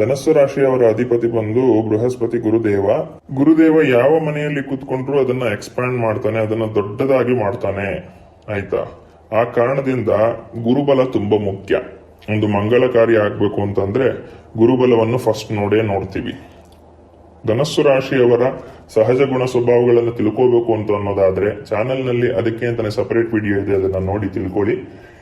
ಧನಸ್ಸು ರಾಶಿಯವರ ಅಧಿಪತಿ ಬಂದು ಬೃಹಸ್ಪತಿ ಗುರುದೇವ. ಗುರುದೇವ ಯಾವ ಮನೆಯಲ್ಲಿ ಕೂತ್ಕೊಂಡ್ರು ಅದನ್ನ ಎಕ್ಸ್ಪ್ಯಾಂಡ್ ಮಾಡ್ತಾನೆ, ಅದನ್ನ ದೊಡ್ಡದಾಗಿ ಮಾಡ್ತಾನೆ. ಆಯ್ತಾ? ಆ ಕಾರಣದಿಂದ ಗುರುಬಲ ತುಂಬಾ ಮುಖ್ಯ. ಒಂದು ಮಂಗಳಕಾರಿ ಆಗ್ಬೇಕು ಅಂತಂದ್ರೆ ಗುರುಬಲವನ್ನು ಫಸ್ಟ್ ನೋಡೇ ನೋಡ್ತೀವಿ. ಧನಸ್ಸು ರಾಶಿಯವರ ಸಹಜ ಗುಣ ಸ್ವಭಾವಗಳನ್ನು ತಿಳ್ಕೋಬೇಕು ಅಂತ ಅನ್ನೋದಾದ್ರೆ ಚಾನೆಲ್ನಲ್ಲಿ ಅದಕ್ಕೆ ಅಂತಾನೆ ಸಪರೇಟ್ ವಿಡಿಯೋ ಇದೆ, ಅದನ್ನ ನೋಡಿ ತಿಳ್ಕೊಳ್ಳಿ.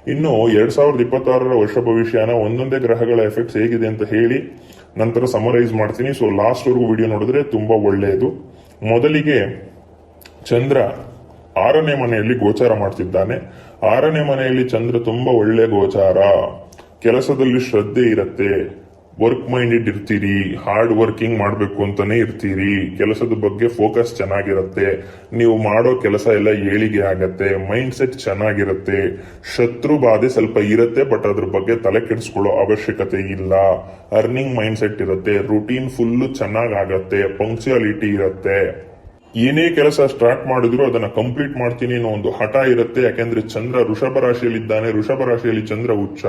ಇನ್ನು ಎರಡ್ ಸಾವಿರದ ಇಪ್ಪತ್ತಾರರ ವರ್ಷ ಭವಿಷ್ಯನ ಒಂದೊಂದೇ ಗ್ರಹಗಳ ಎಫೆಕ್ಟ್ಸ್ ಹೇಗಿದೆ ಅಂತ ಹೇಳಿ ನಂತರ ಸಮರೈಸ್ ಮಾಡ್ತೀನಿ. ಸೊ ಲಾಸ್ಟ್ ವರ್ಗು ವಿಡಿಯೋ ನೋಡಿದ್ರೆ ತುಂಬಾ ಒಳ್ಳೆಯದು. ಮೊದಲಿಗೆ ಚಂದ್ರ ಆರನೇ ಮನೆಯಲ್ಲಿ ಗೋಚಾರ ಮಾಡ್ತಿದ್ದಾನೆ. ಆರನೇ ಮನೆಯಲ್ಲಿ ಚಂದ್ರ ತುಂಬಾ ಒಳ್ಳೆ ಗೋಚಾರ. ಕೆಲಸದಲ್ಲಿ ಶ್ರದ್ಧೆ ಇರತ್ತೆ. ವರ್ಕ್ ಮೈಂಡೆಡ್ ಇರ್ತೀರಿ, ಹಾರ್ಡ್ ವರ್ಕಿಂಗ್ ಮಾಡಬೇಕು ಅಂತಾನೆ ಇರ್ತೀರಿ. ಕೆಲಸದ ಬಗ್ಗೆ ಫೋಕಸ್ ಚೆನ್ನಾಗಿರುತ್ತೆ. ನೀವು ಮಾಡೋ ಕೆಲಸ ಎಲ್ಲ ಏಳಿಗೆ ಆಗತ್ತೆ. ಮೈಂಡ್ ಸೆಟ್ ಚೆನ್ನಾಗಿರುತ್ತೆ. ಶತ್ರು ಬಾಧೆ ಸ್ವಲ್ಪ ಇರುತ್ತೆ, ಬಟ್ ಅದ್ರ ಬಗ್ಗೆ ತಲೆ ಕೆಡಿಸ್ಕೊಳ್ಳೋ ಅವಶ್ಯಕತೆ ಇಲ್ಲ. ಅರ್ನಿಂಗ್ ಮೈಂಡ್ ಸೆಟ್ ಇರುತ್ತೆ. ರೂಟೀನ್ ಫುಲ್ಲು ಚೆನ್ನಾಗಾಗತ್ತೆ ಪಂಕ್ಚುಯಾಲಿಟಿ ಇರುತ್ತೆ. ಏನೇ ಕೆಲಸ ಸ್ಟಾರ್ಟ್ ಮಾಡಿದ್ರು ಅದನ್ನ ಕಂಪ್ಲೀಟ್ ಮಾಡ್ತೀನಿ ಅನ್ನೋ ಒಂದು ಹಠ ಇರುತ್ತೆ. ಯಾಕೆಂದ್ರೆ ಚಂದ್ರ ವೃಷಭ ರಾಶಿಯಲ್ಲಿದ್ದಾನೆ. ಋಷಭ ರಾಶಿಯಲ್ಲಿ ಚಂದ್ರ ಉಚ್ಚ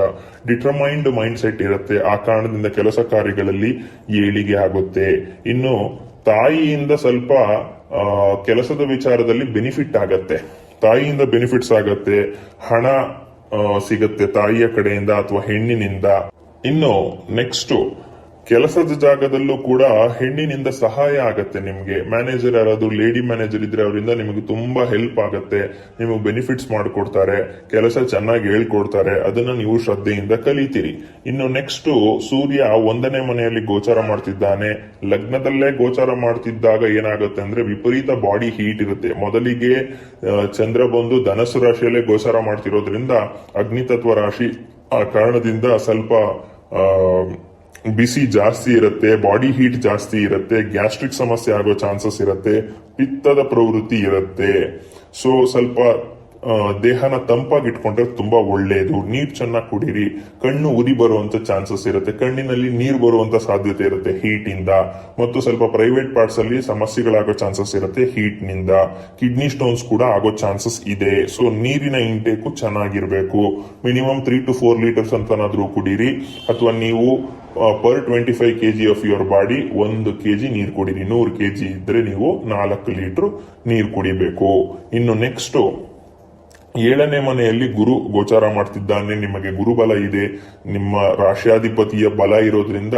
ಡಿಟರ್ಮೈಂಡ್ ಮೈಂಡ್ ಸೆಟ್ ಇರುತ್ತೆ. ಆ ಕಾರಣದಿಂದ ಕೆಲಸ ಕಾರ್ಯಗಳಲ್ಲಿ ಏಳಿಗೆ ಆಗುತ್ತೆ. ಇನ್ನು ತಾಯಿಯಿಂದ ಸ್ವಲ್ಪ ಕೆಲಸದ ವಿಚಾರದಲ್ಲಿ ಬೆನಿಫಿಟ್ ಆಗತ್ತೆ. ತಾಯಿಯಿಂದ ಬೆನಿಫಿಟ್ಸ್ ಆಗತ್ತೆ. ಹಣ ಸಿಗತ್ತೆ ತಾಯಿಯ ಕಡೆಯಿಂದ ಅಥವಾ ಹೆಣ್ಣಿನಿಂದ. ಇನ್ನು ನೆಕ್ಸ್ಟ್ ಕೆಲಸದ ಜಾಗದಲ್ಲೂ ಕೂಡ ಹೆಣ್ಣಿನಿಂದ ಸಹಾಯ ಆಗತ್ತೆ ನಿಮ್ಗೆ. ಮ್ಯಾನೇಜರ್ ಯಾರಾದರೂ ಲೇಡಿ ಮ್ಯಾನೇಜರ್ ಇದ್ರೆ ಅವರಿಂದ ನಿಮಗೆ ತುಂಬಾ ಹೆಲ್ಪ್ ಆಗತ್ತೆ. ನಿಮಗೆ ಬೆನಿಫಿಟ್ಸ್ ಮಾಡಿಕೊಡ್ತಾರೆ. ಕೆಲಸ ಚೆನ್ನಾಗಿ ಹೇಳ್ಕೊಡ್ತಾರೆ. ಅದನ್ನ ನೀವು ಶ್ರದ್ಧೆಯಿಂದ ಕಲಿತೀರಿ. ಇನ್ನು ನೆಕ್ಸ್ಟ್ ಸೂರ್ಯ ಒಂದನೇ ಮನೆಯಲ್ಲಿ ಗೋಚಾರ ಮಾಡ್ತಿದ್ದಾನೆ. ಲಗ್ನದಲ್ಲೇ ಗೋಚಾರ ಮಾಡ್ತಿದ್ದಾಗ ಏನಾಗುತ್ತೆ ಅಂದ್ರೆ ವಿಪರೀತ ಬಾಡಿ ಹೀಟ್ ಇರುತ್ತೆ. ಮೊದಲಿಗೆ ಚಂದ್ರ ಬಂದು ಧನಸ್ಸು ರಾಶಿಯಲ್ಲೇ ಗೋಚಾರ ಮಾಡ್ತಿರೋದ್ರಿಂದ ಅಗ್ನಿತತ್ವ ರಾಶಿ ಆ ಕಾರಣದಿಂದ ಸ್ವಲ್ಪ ಬಿಸಿ ಜಾಸ್ತಿ ಇರುತ್ತೆ ಬಾಡಿ ಹೀಟ್ ಜಾಸ್ತಿ ಇರುತ್ತೆ ಗ್ಯಾಸ್ಟ್ರಿಕ್ ಸಮಸ್ಯೆ ಆಗೋ ಚಾನ್ಸಸ್ ಇರುತ್ತೆ, ಪಿತ್ತದ ಪ್ರವೃತ್ತಿ ಇರುತ್ತೆ. ಸೊ ಸ್ವಲ್ಪ ದೇಹನ ತಂಪಾಗಿಟ್ಕೊಂಡ್ರೆ ತುಂಬಾ ಒಳ್ಳೆಯದು ನೀರು ಚೆನ್ನಾಗಿ ಕುಡೀರಿ. ಕಣ್ಣು ಉರಿ ಬರುವಂತ ಚಾನ್ಸಸ್ ಇರುತ್ತೆ. ಕಣ್ಣಿನಲ್ಲಿ ನೀರು ಬರುವಂತ ಸಾಧ್ಯತೆ ಇರುತ್ತೆ ಹೀಟ್ ಇಂದ. ಮತ್ತು ಸ್ವಲ್ಪ ಪ್ರೈವೇಟ್ ಪಾರ್ಟ್ಸ್ ಅಲ್ಲಿ ಸಮಸ್ಯೆಗಳಾಗೋ ಚಾನ್ಸಸ್ ಇರುತ್ತೆ ಹೀಟ್ನಿಂದ. ಕಿಡ್ನಿ ಸ್ಟೋನ್ಸ್ ಕೂಡ ಆಗೋ ಚಾನ್ಸಸ್ ಇದೆ. ಸೊ ನೀರಿನ ಇಂಟೇಕು ಚೆನ್ನಾಗಿರ್ಬೇಕು. Minimum three to four litres ಅಂತನಾದ್ರೂ ಕುಡೀರಿ. ಅಥವಾ ನೀವು per twenty five K G of your body ಒಂದು ಕೆಜಿ ನೀರು ಕುಡೀರಿ ನೂರು ಕೆಜಿ ಇದ್ರೆ ನೀವು ನಾಲ್ಕು ಲೀಟರ್ ನೀರು ಕುಡಿಬೇಕು. ಇನ್ನು ನೆಕ್ಸ್ಟ್ ಏಳನೇ ಮನೆಯಲ್ಲಿ ಗುರು ಗೋಚಾರ ಮಾಡ್ತಿದ್ದಾನೆ. ನಿಮಗೆ ಗುರುಬಲ ಇದೆ. ನಿಮ್ಮ ರಾಶ್ಯಾಧಿಪತಿಯ ಬಲ ಇರೋದ್ರಿಂದ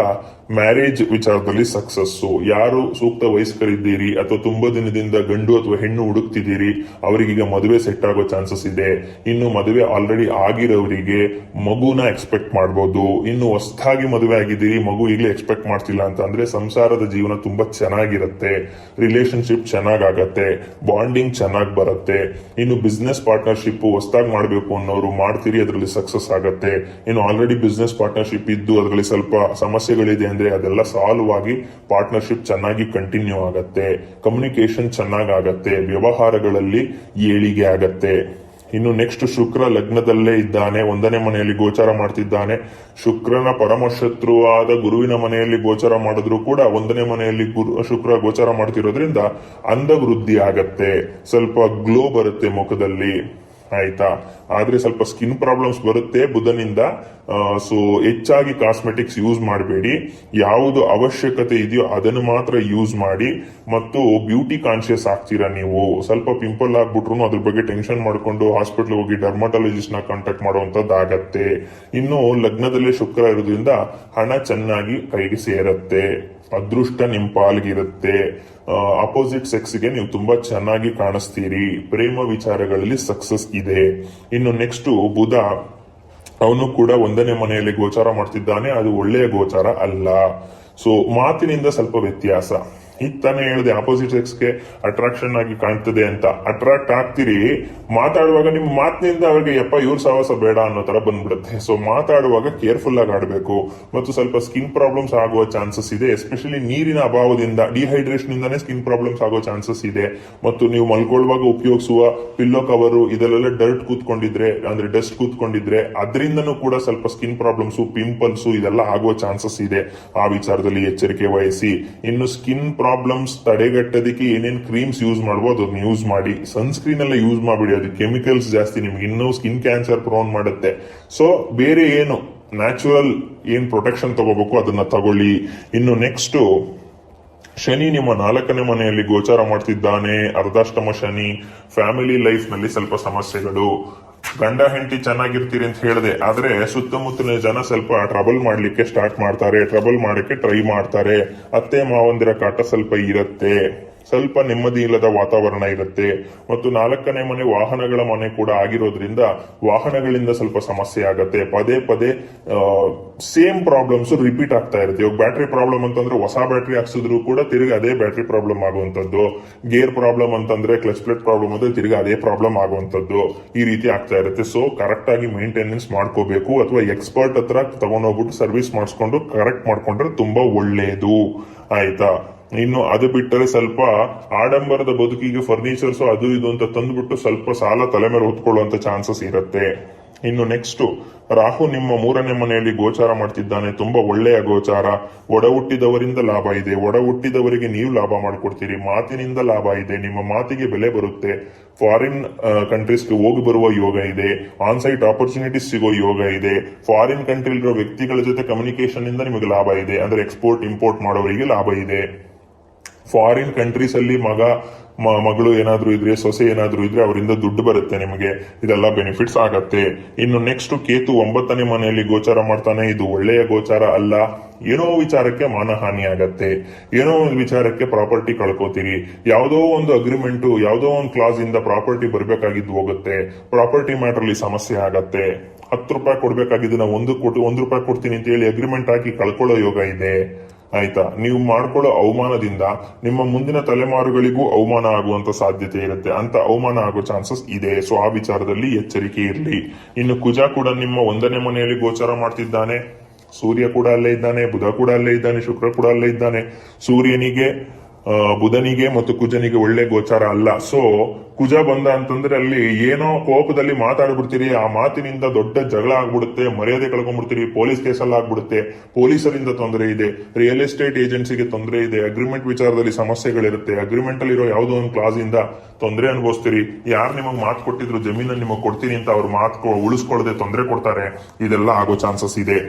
ಮ್ಯಾರೇಜ್ ವಿಚಾರದಲ್ಲಿ ಸಕ್ಸಸ್ಸು ಯಾರು ಸೂಕ್ತ ವಯಸ್ಕರಿದ್ದೀರಿ ಅಥವಾ ತುಂಬಾ ದಿನದಿಂದ ಗಂಡು ಅಥವಾ ಹೆಣ್ಣು ಹುಡುಕ್ತಿದ್ದೀರಿ ಅವರಿಗೀಗ ಮದುವೆ ಸೆಟ್ ಆಗೋ ಚಾನ್ಸಸ್ ಇದೆ. ಇನ್ನು ಮದುವೆ ಆಲ್ರೆಡಿ ಆಗಿರೋರಿಗೆ ಮಗುನ ಎಕ್ಸ್ಪೆಕ್ಟ್ ಮಾಡಬಹುದು ಇನ್ನು ಹೊಸದಾಗಿ ಮದುವೆ ಆಗಿದ್ದೀರಿ, ಮಗು ಈಗಲೇ ಎಕ್ಸ್ಪೆಕ್ಟ್ ಮಾಡ್ತಿಲ್ಲ ಅಂತ ಅಂದ್ರೆ ಸಂಸಾರದ ಜೀವನ ತುಂಬಾ ಚೆನ್ನಾಗಿರುತ್ತೆ. ರಿಲೇಶನ್ಶಿಪ್ ಚೆನ್ನಾಗಾಗತ್ತೆ. ಬಾಂಡಿಂಗ್ ಚೆನ್ನಾಗಿ ಬರುತ್ತೆ. ಇನ್ನು ಬಿಸ್ನೆಸ್ ಪಾರ್ಟ್ನರ್ಶಿಪ್ ಹೊಸದಾಗಿ ಮಾಡಬೇಕು ಅನ್ನೋರು ಮಾಡ್ತೀರಿ, ಅದರಲ್ಲಿ ಸಕ್ಸಸ್ ಆಗತ್ತೆ. ಇನ್ನು ಆಲ್ರೆಡಿ ಬಿಸ್ನೆಸ್ ಪಾರ್ಟ್ನರ್ಶಿಪ್ ಇದ್ದು, ಅದರಲ್ಲಿ ಸ್ವಲ್ಪ ಸಮಸ್ಯೆಗಳಿದೆ ಅಂದ್ರೆ ಅದೆಲ್ಲ ಸಾಲ್ವ್ ಆಗಿ ಪಾರ್ಟ್ನರ್ಶಿಪ್ ಚೆನ್ನಾಗಿ ಕಂಟಿನ್ಯೂ ಆಗತ್ತೆ. ಕಮ್ಯುನಿಕೇಶನ್ ಚೆನ್ನಾಗಾಗತ್ತೆ ವ್ಯವಹಾರಗಳಲ್ಲಿ ಏಳಿಗೆ ಆಗತ್ತೆ. ಇನ್ನು ನೆಕ್ಸ್ಟ್ ಶುಕ್ರ ಲಗ್ನದಲ್ಲೇ ಇದ್ದಾನೆ. ಒಂದನೇ ಮನೆಯಲ್ಲಿ ಗೋಚಾರ ಮಾಡ್ತಿದ್ದಾನೆ. ಶುಕ್ರನ ಪರಮಶತ್ರುವಾದ ಗುರುವಿನ ಮನೆಯಲ್ಲಿ ಗೋಚಾರ ಮಾಡಿದ್ರು ಕೂಡ ಒಂದನೇ ಮನೆಯಲ್ಲಿ ಗುರು, ಶುಕ್ರ ಗೋಚಾರ ಮಾಡ್ತಿರೋದ್ರಿಂದ ಅಂದವೃದ್ಧಿ ಆಗತ್ತೆ. ಸ್ವಲ್ಪ ಗ್ಲೋ ಬರುತ್ತೆ ಮುಖದಲ್ಲಿ. ಆಯ್ತಾ? ಆದ್ರೆ ಸ್ವಲ್ಪ ಸ್ಕಿನ್ ಪ್ರಾಬ್ಲಮ್ಸ್ ಬರುತ್ತೆ ಬುಧನಿಂದ. ಸೊ ಹೆಚ್ಚಾಗಿ ಕಾಸ್ಮೆಟಿಕ್ಸ್ ಯೂಸ್ ಮಾಡಬೇಡಿ. ಯಾವುದು ಅವಶ್ಯಕತೆ ಇದೆಯೋ ಅದನ್ನು ಮಾತ್ರ ಯೂಸ್ ಮಾಡಿ. ಮತ್ತು ಬ್ಯೂಟಿ ಕಾನ್ಶಿಯಸ್ ಆಗ್ತೀರಾ ನೀವು? ಸ್ವಲ್ಪ ಪಿಂಪಲ್ ಆಗ್ಬಿಟ್ರು ಅದ್ರ ಬಗ್ಗೆ ಟೆನ್ಷನ್ ಮಾಡ್ಕೊಂಡು ಹಾಸ್ಪಿಟಲ್ ಹೋಗಿ ಡರ್ಮಟಾಲಜಿಸ್ಟ್ನ ಕಾಂಟ್ಯಾಕ್ಟ್ ಮಾಡುವಂತದ್ದು ಆಗತ್ತೆ ಇನ್ನು ಲಗ್ನದಲ್ಲೇ ಶುಕ್ರ ಇರೋದ್ರಿಂದ ಹಣ ಚೆನ್ನಾಗಿ ಕೈಗೆ ಸೇರತ್ತೆ. ಅದೃಷ್ಟ ನಿಮ್ ಪಾಲ್ಗಿರುತ್ತೆ ಅಪೋಸಿಟ್ ಸೆಕ್ಸ್ಗೆ ನೀವು ತುಂಬಾ ಚೆನ್ನಾಗಿ ಕಾಣಿಸ್ತೀರಿ. ಪ್ರೇಮ ವಿಚಾರಗಳಲ್ಲಿ ಸಕ್ಸಸ್ ಇದೆ. ಇನ್ನು ನೆಕ್ಸ್ಟ್ ಬುಧ, ಅವನು ಕೂಡ ಒಂದನೇ ಮನೆಯಲ್ಲಿ ಗೋಚಾರ ಮಾಡ್ತಿದ್ದಾನೆ. ಅದು ಒಳ್ಳೆಯ ಗೋಚಾರ ಅಲ್ಲ. ಸೊ ಮಾತಿನಿಂದ ಸ್ವಲ್ಪ ವ್ಯತ್ಯಾಸ. ಈಗ ಹೇಳಿದೆ ಆಪೋಸಿಟ್ ಸೆಕ್ಸ್ಗೆ ಅಟ್ರಾಕ್ಷನ್ ಆಗಿ ಕಾಣ್ತದೆ ಅಂತ ಅಟ್ರಾಕ್ಟ್ ಆಗ್ತೀರಿ. ಮಾತಾಡುವಾಗ ನಿಮ್ಮ ಮಾತಿನಿಂದ ಅವ್ರಿಗೆ, ಯಪ್ಪ, ಇವ್ರ ಸಹವಾಸ ಬೇಡ ಅನ್ನೋ ತರ ಬಂದ್ಬಿಡುತ್ತೆ. ಸೊ ಮಾತಾಡುವಾಗ ಕೇರ್ಫುಲ್ ಆಗಿ ಆಡಬೇಕು. ಮತ್ತು ಸ್ವಲ್ಪ ಸ್ಕಿನ್ ಪ್ರಾಬ್ಲಮ್ಸ್ ಆಗುವ ಚಾನ್ಸಸ್ ಇದೆ. ಎಸ್ಪೆಷಲಿ ನೀರಿನ ಅಭಾವದಿಂದ ಡಿಹೈಡ್ರೇಷನ್ ಇಂದಾನೇ ಸ್ಕಿನ್ ಪ್ರಾಬ್ಲಮ್ಸ್ ಆಗೋ ಚಾನ್ಸಸ್ ಇದೆ. ಮತ್ತು ನೀವು ಮಲ್ಕೊಳ್ಳುವಾಗ ಉಪಯೋಗಿಸುವ ಪಿಲ್ಲೋ ಕವರು ಇದೆಲ್ಲ ಡರ್ಟ್ ಕೂತ್ಕೊಂಡಿದ್ರೆ, ಅಂದ್ರೆ ಡಸ್ಟ್ ಕೂತ್ಕೊಂಡಿದ್ರೆ, ಅದರಿಂದನೂ ಕೂಡ ಸ್ವಲ್ಪ ಸ್ಕಿನ್ ಪ್ರಾಬ್ಲಮ್ಸ್ ಪಿಂಪಲ್ಸ್ ಇದೆಲ್ಲ ಆಗುವ ಚಾನ್ಸಸ್ ಇದೆ. ಆ ವಿಚಾರದಲ್ಲಿ ಎಚ್ಚರಿಕೆ ವಹಿಸಿ. ಇನ್ನು ಸ್ಕಿನ್ ಪ್ರಾಬ್ಲಮ್ಸ್ ತಡೆಗಟ್ಟೋದಕ್ಕೆ ಏನೇನು ಕ್ರೀಮ್ಸ್ ಯೂಸ್ ಮಾಡ್ಬೋದು ಅದನ್ನ ಯೂಸ್ ಮಾಡಿ. ಸನ್ಸ್ಕ್ರೀನ್ ಎಲ್ಲ ಯೂಸ್ ಮಾಡಬೇಡಿ. ಅದು ಕೆಮಿಕಲ್ಸ್ ಜಾಸ್ತಿ ನಿಮ್ಗೆ. ಇನ್ನೂ ಸ್ಕಿನ್ ಕ್ಯಾನ್ಸರ್ ಪ್ರೋನ್ ಮಾಡುತ್ತೆ. ಸೊ ಬೇರೆ ಏನು ನ್ಯಾಚುರಲ್ ಏನ್ ಪ್ರೊಟೆಕ್ಷನ್ ತಗೋಬೇಕು ಅದನ್ನ ತಗೊಳ್ಳಿ. ಇನ್ನು ನೆಕ್ಸ್ಟ್ ಶನಿ ನಿಮ್ಮ ನಾಲ್ಕನೇ ಮನೆಯಲ್ಲಿ ಗೋಚಾರ ಮಾಡ್ತಿದ್ದಾನೆ. ಅರ್ಧಾಷ್ಟಮ ಶನಿ ಫ್ಯಾಮಿಲಿ ಲೈಫ್ನಲ್ಲಿ ಸ್ವಲ್ಪ ಸಮಸ್ಯೆಗಳು. ಗಂಡ ಹೆಂಡತಿ ಚೆನ್ನಾಗಿರ್ತೀರಿ ಅಂತ ಹೇಳಿದೆ. ಆದ್ರೆ ಸುತ್ತಮುತ್ತಲಿನ ಜನ ಸ್ವಲ್ಪ ಟ್ರಬಲ್ ಮಾಡ್ಲಿಕ್ಕೆ ಸ್ಟಾರ್ಟ್ ಮಾಡ್ತಾರೆ. ಟ್ರಬಲ್ ಮಾಡಕ್ಕೆ ಟ್ರೈ ಮಾಡ್ತಾರೆ. ಅತ್ತೆ ಮಾವಂದಿರ ಕಾಟ ಸ್ವಲ್ಪ ಇರತ್ತೆ. ಸ್ವಲ್ಪ ನೆಮ್ಮದಿ ಇಲ್ಲದ ವಾತಾವರಣ ಇರುತ್ತೆ. ಮತ್ತು ನಾಲ್ಕನೇ ಮನೆ ವಾಹನಗಳ ಮನೆ ಕೂಡ ಆಗಿರೋದ್ರಿಂದ ವಾಹನಗಳಿಂದ ಸ್ವಲ್ಪ ಸಮಸ್ಯೆ ಆಗತ್ತೆ. ಪದೇ ಪದೇ ಸೇಮ್ ಪ್ರಾಬ್ಲಮ್ಸ್ ರಿಪೀಟ್ ಆಗ್ತಾ ಇರುತ್ತೆ. ಇವಾಗ ಬ್ಯಾಟ್ರಿ ಪ್ರಾಬ್ಲಮ್ ಅಂತಂದ್ರೆ ಹೊಸ ಬ್ಯಾಟ್ರಿ ಹಾಕ್ಸಿದ್ರು ಕೂಡ ತಿರುಗಿ ಅದೇ ಬ್ಯಾಟ್ರಿ ಪ್ರಾಬ್ಲಮ್ ಆಗುವಂಥದ್ದು. ಗೇರ್ ಪ್ರಾಬ್ಲಮ್ ಅಂತಂದ್ರೆ ಕ್ಲಚ್ ಪ್ಲೇಟ್ ಪ್ರಾಬ್ಲಮ್ ಅಂದ್ರೆ ತಿರುಗಿ ಅದೇ ಪ್ರಾಬ್ಲಮ್ ಆಗುವಂಥದ್ದು ಈ ರೀತಿ ಆಗ್ತಾ ಇರುತ್ತೆ. ಸೊ ಕರೆಕ್ಟ್ ಆಗಿ ಮೇಂಟೆನೆನ್ಸ್ ಮಾಡ್ಕೋಬೇಕು ಅಥವಾ ಎಕ್ಸ್ಪರ್ಟ್ ಹತ್ರ ತಗೊಂಡೋಗ್ಬಿಟ್ಟು ಸರ್ವಿಸ್ ಮಾಡಿಸ್ಕೊಂಡು ಕರೆಕ್ಟ್ ಮಾಡ್ಕೊಂಡ್ರೆ ತುಂಬಾ ಒಳ್ಳೆಯದು ಆಯ್ತಾ? ಇನ್ನು ಅದು ಬಿಟ್ಟರೆ ಸ್ವಲ್ಪ ಆಡಂಬರದ ಬದುಕಿಗೆ ಫರ್ನಿಚರ್ಸ್ ಅದು ಇದು ಅಂತ ತಂದ್ಬಿಟ್ಟು ಸ್ವಲ್ಪ ಸಾಲ ತಲೆ ಮೇಲೆ ಹೊತ್ಕೊಳ್ಳುವಂತ ಚಾನ್ಸಸ್ ಇರುತ್ತೆ. ಇನ್ನು ನೆಕ್ಸ್ಟ್ ರಾಹು ನಿಮ್ಮ ಮೂರನೇ ಮನೆಯಲ್ಲಿ ಗೋಚಾರ ಮಾಡ್ತಿದ್ದಾನೆ. ತುಂಬಾ ಒಳ್ಳೆಯ ಗೋಚಾರ. ಒಡ ಹುಟ್ಟಿದವರಿಂದ ಲಾಭ ಇದೆ. ಒಡ ಹುಟ್ಟಿದವರಿಗೆ ನೀವು ಲಾಭ ಮಾಡಿಕೊಡ್ತೀರಿ. ಮಾತಿನಿಂದ ಲಾಭ ಇದೆ. ನಿಮ್ಮ ಮಾತಿಗೆ ಬೆಲೆ ಬರುತ್ತೆ. ಫಾರಿನ್ ಕಂಟ್ರೀಸ್ಗೆ ಹೋಗಿ ಬರುವ ಯೋಗ ಇದೆ. ಆನ್ಸೈಟ್ ಆಪರ್ಚುನಿಟೀಸ್ ಸಿಗೋ ಯೋಗ ಇದೆ. ಫಾರಿನ್ ಕಂಟ್ರಿಲಿರೋ ವ್ಯಕ್ತಿಗಳ ಜೊತೆ ಕಮ್ಯುನಿಕೇಶನ್ ಇಂದ ನಿಮಗೆ ಲಾಭ ಇದೆ. ಅಂದ್ರೆ ಎಕ್ಸ್ಪೋರ್ಟ್ ಇಂಪೋರ್ಟ್ ಮಾಡೋರಿಗೆ ಲಾಭ ಇದೆ. ಫಾರಿನ್ ಕಂಟ್ರೀಸ್ ಅಲ್ಲಿ ಮಗ ಮಗಳು ಏನಾದ್ರೂ ಇದ್ರೆ, ಸೊಸೆ ಏನಾದ್ರೂ ಇದ್ರೆ ಅವರಿಂದ ದುಡ್ಡು ಬರುತ್ತೆ ನಿಮಗೆ. ಇದೆಲ್ಲ ಬೆನಿಫಿಟ್ಸ್ ಆಗತ್ತೆ. ಇನ್ನು ನೆಕ್ಸ್ಟ್ ಕೇತು ಒಂಬತ್ತನೇ ಮನೆಯಲ್ಲಿ ಗೋಚಾರ ಮಾಡ್ತಾನೆ, ಇದು ಒಳ್ಳೆಯ ಗೋಚಾರ ಅಲ್ಲ. ಏನೋ ವಿಚಾರಕ್ಕೆ ಮಾನಹಾನಿ ಆಗತ್ತೆ. ಏನೋ ಒಂದು ವಿಚಾರಕ್ಕೆ ಪ್ರಾಪರ್ಟಿ ಕಳ್ಕೋತೀರಿ. ಯಾವುದೋ ಒಂದು ಅಗ್ರಿಮೆಂಟ್ ಯಾವುದೋ ಒಂದು ಕ್ಲಾಸ್ ಇಂದ ಪ್ರಾಪರ್ಟಿ ಬರ್ಬೇಕಾಗಿದ್ದು ಹೋಗುತ್ತೆ. ಪ್ರಾಪರ್ಟಿ ಮ್ಯಾಟರ್ ಅಲ್ಲಿ ಸಮಸ್ಯೆ ಆಗತ್ತೆ. ಹತ್ತು ರೂಪಾಯಿ ಕೊಡ್ಬೇಕಾಗಿದ್ದನ್ನ ಒಂದು ಕೊಟ್ಟು, ಒಂದು ರೂಪಾಯಿ ಕೊಡ್ತೀನಿ ಅಂತ ಹೇಳಿ ಅಗ್ರಿಮೆಂಟ್ ಹಾಕಿ ಕಳ್ಕೊಳ್ಳೋ ಯೋಗ ಇದೆ. ಆಯ್ತಾ? ನೀವು ಮಾಡ್ಕೊಳ್ಳೋ ಅವಮಾನದಿಂದ ನಿಮ್ಮ ಮುಂದಿನ ತಲೆಮಾರುಗಳಿಗೂ ಅವಮಾನ ಆಗುವಂತ ಸಾಧ್ಯತೆ ಇರುತ್ತೆ. ಅಂತ ಅವಮಾನ ಆಗೋ ಚಾನ್ಸಸ್ ಇದೆ. ಸೊ ಆ ವಿಚಾರದಲ್ಲಿ ಎಚ್ಚರಿಕೆ ಇರಲಿ. ಇನ್ನು ಕುಜ ಕೂಡ ನಿಮ್ಮ ಒಂದನೇ ಮನೆಯಲ್ಲಿ ಗೋಚಾರ ಮಾಡ್ತಿದ್ದಾನೆ. ಸೂರ್ಯ ಕೂಡ ಅಲ್ಲೇ ಇದ್ದಾನೆ, ಬುಧ ಕೂಡ ಅಲ್ಲೇ ಇದ್ದಾನೆ, ಶುಕ್ರ ಕೂಡ ಅಲ್ಲೇ ಇದ್ದಾನೆ. ಸೂರ್ಯನಿಗೆ ಬುಧನಿಗೆ ಮತ್ತು ಕುಜನಿಗೆ ಒಳ್ಳೆ ಗೋಚಾರ ಅಲ್ಲ. ಸೊ ಕುಜ ಬಂದ ಅಂತಂದ್ರೆ ಅಲ್ಲಿ ಏನೋ ಕೋಪದಲ್ಲಿ ಮಾತಾಡ್ಬಿಡ್ತೀರಿ, ಆ ಮಾತಿನಿಂದ ದೊಡ್ಡ ಜಗಳ ಆಗ್ಬಿಡುತ್ತೆ, ಮರ್ಯಾದೆ ಕಳ್ಕೊಂಡ್ಬಿಡ್ತೀರಿ, ಪೊಲೀಸ್ ಕೇಸಲ್ಲಿ ಆಗ್ಬಿಡುತ್ತೆ, ಪೊಲೀಸರಿಂದ ತೊಂದರೆ ಇದೆ ರಿಯಲ್ ಎಸ್ಟೇಟ್ ಏಜೆನ್ಸಿಗೆ ತೊಂದರೆ ಇದೆ ಅಗ್ರಿಮೆಂಟ್ ವಿಚಾರದಲ್ಲಿ ಸಮಸ್ಯೆಗಳಿರುತ್ತೆ ಅಗ್ರಿಮೆಂಟ್ ಅಲ್ಲಿರೋ ಯಾವುದೋ ಒಂದು ಕ್ಲಾಸ್ ಇಂದ ತೊಂದರೆ ಅನುಭವಿಸ್ತೀರಿ. ಯಾರು ನಿಮಗೆ ಮಾತು ಕೊಟ್ಟಿದ್ರು, ಜಮೀನನ್ನು ನಿಮಗೆ ಕೊಡ್ತೀನಿ ಅಂತ ಅವ್ರು ಮಾತು ಉಳಿಸ್ಕೊಳ್ಳದೆ ತೊಂದರೆ ಕೊಡ್ತಾರೆ, ಇದೆಲ್ಲ ಆಗೋ ಚಾನ್ಸಸ್ ಇದೆ.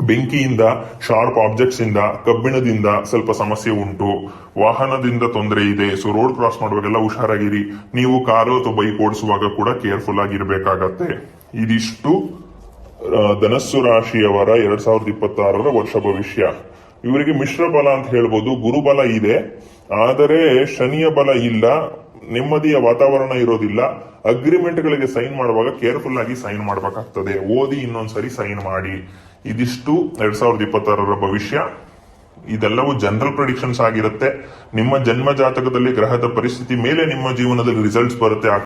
ಬೆಂಕಿಯಿಂದ, ಶಾರ್ಪ್ ಆಬ್ಜೆಕ್ಟ್ಸ್ ಇಂದ, ಕಬ್ಬಿಣದಿಂದ ಸ್ವಲ್ಪ ಸಮಸ್ಯೆ ಉಂಟು. ವಾಹನದಿಂದ ತೊಂದರೆ ಇದೆ. ಸೊ ರೋಡ್ ಕ್ರಾಸ್ ಮಾಡುವಾಗೆಲ್ಲ ಹುಷಾರಾಗಿರಿ. ನೀವು ಕಾರು ಅಥವಾ ಬೈಕ್ ಓಡಿಸುವಾಗ ಕೂಡ ಕೇರ್ಫುಲ್ ಆಗಿರಬೇಕಾಗತ್ತೆ. ಇದಿಷ್ಟು ಧನಸ್ಸು ರಾಶಿಯವರ ಎರಡ್ ಸಾವಿರದ ಇಪ್ಪತ್ತಾರರ ವರ್ಷ ಭವಿಷ್ಯ. ಇವರಿಗೆ ಮಿಶ್ರ ಬಲ ಅಂತ ಹೇಳ್ಬೋದು. ಗುರುಬಲ ಇದೆ. ಆದರೆ ಶನಿಯ ಬಲ ಇಲ್ಲ. ನೆಮ್ಮದಿಯ ವಾತಾವರಣ ಇರೋದಿಲ್ಲ. ಅಗ್ರಿಮೆಂಟ್ ಗಳಿಗೆ ಸೈನ್ ಮಾಡುವಾಗ ಕೇರ್ಫುಲ್ ಆಗಿ ಸೈನ್ ಮಾಡಬೇಕಾಗ್ತದೆ. ಓದಿ ಇನ್ನೊಂದ್ಸರಿ ಸೈನ್ ಮಾಡಿ. ಇದಿಷ್ಟು ಎರಡ್ ಸಾವಿರದ ಇಪ್ಪತ್ತಾರರ ಭವಿಷ್ಯ. ಇದೆಲ್ಲವೂ ಜನರಲ್ ಪ್ರಿಡಿಕ್ಷನ್ಸ್ ಆಗಿರುತ್ತೆ. ನಿಮ್ಮ ಜನ್ಮ ಜಾತಕದಲ್ಲಿ ಗ್ರಹದ ಪರಿಸ್ಥಿತಿ ಮೇಲೆ ನಿಮ್ಮ ಜೀವನದಲ್ಲಿ ರಿಸಲ್ಟ್ಸ್ ಬರುತ್ತೆ.